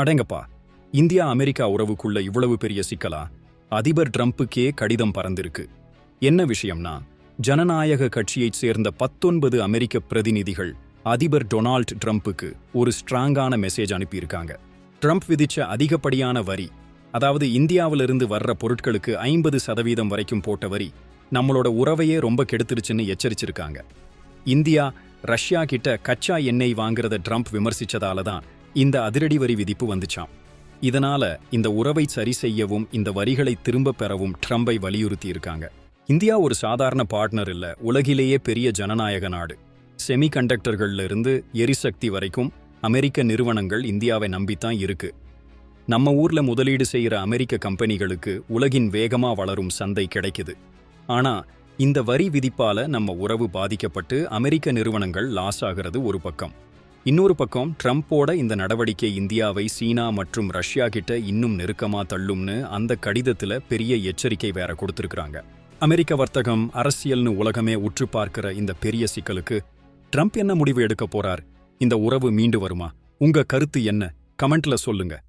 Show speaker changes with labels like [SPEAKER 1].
[SPEAKER 1] அடங்கப்பா India America உறவுக்குள்ள இவ்வளவு பெரிய சிக்கலா? அதிபர் ட்ரம்ப்புக்கே கடிதம் பறந்திருக்கு. என்ன விஷயம்னா ஜனநாயக கட்சியைச் சேர்ந்த பத்தொன்பது அமெரிக்க பிரதிநிதிகள் அதிபர் டொனால்ட் ட்ரம்ப்புக்கு ஒரு ஸ்ட்ராங்கான மெசேஜ் அனுப்பியிருக்காங்க. ட்ரம்ப் விதிச்ச அதிகப்படியான வரி அதாவது இந்தியாவிலிருந்து வர்ற பொருட்களுக்கு ஐம்பது சதவீதம் வரைக்கும் போட்ட வரி நம்மளோட உறவையே ரொம்ப கெடுத்துருச்சுன்னு எச்சரிச்சிருக்காங்க. இந்தியா ரஷ்யா கிட்ட கச்சா எண்ணெய் வாங்குறத ட்ரம்ப் விமர்சிச்சதால தான் இந்த அதிரடி வரி விதிப்பு வந்துச்சாம். இதனால இந்த உறவை சரி செய்யவும் இந்த வரிகளை திரும்பப் பெறவும் ட்ரம்பை வலியுறுத்தி இருக்காங்க இந்தியா ஒரு சாதாரண பார்ட்னர் இல்ல உலகிலேயே பெரிய ஜனநாயக நாடு. செமி கண்டக்டர்கள்ல இருந்து எரிசக்தி வரைக்கும் அமெரிக்க நிறுவனங்கள் இந்தியாவை நம்பித்தான் இருக்கு. நம்ம ஊர்ல முதலீடு செய்யற அமெரிக்க கம்பெனிகளுக்கு உலகின் வேகமா வளரும் சந்தை கிடைக்குது. ஆனா இந்த வரி விதிப்பால நம்ம உறவு பாதிக்கப்பட்டு அமெரிக்க நிறுவனங்கள் லாஸ் ஆகிறது ஒரு பக்கம். இன்னொரு பக்கம் ட்ரம்ப்போட இந்த நடவடிக்கை இந்தியாவை சீனா மற்றும் ரஷ்யா கிட்ட இன்னும் நெருக்கமா தள்ளும்னு அந்த கடிதத்துல பெரிய எச்சரிக்கை வேற கொடுத்திருக்காங்க அமெரிக்க வர்த்தகம் அரசியல்னு உலகமே உற்று பார்க்கிற இந்த பெரிய சிக்கலுக்கு ட்ரம்ப் என்ன முடிவு எடுக்க போறார்? இந்த உறவு மீண்டு வருமா? உங்க கருத்து என்ன? கமெண்ட்ல சொல்லுங்க.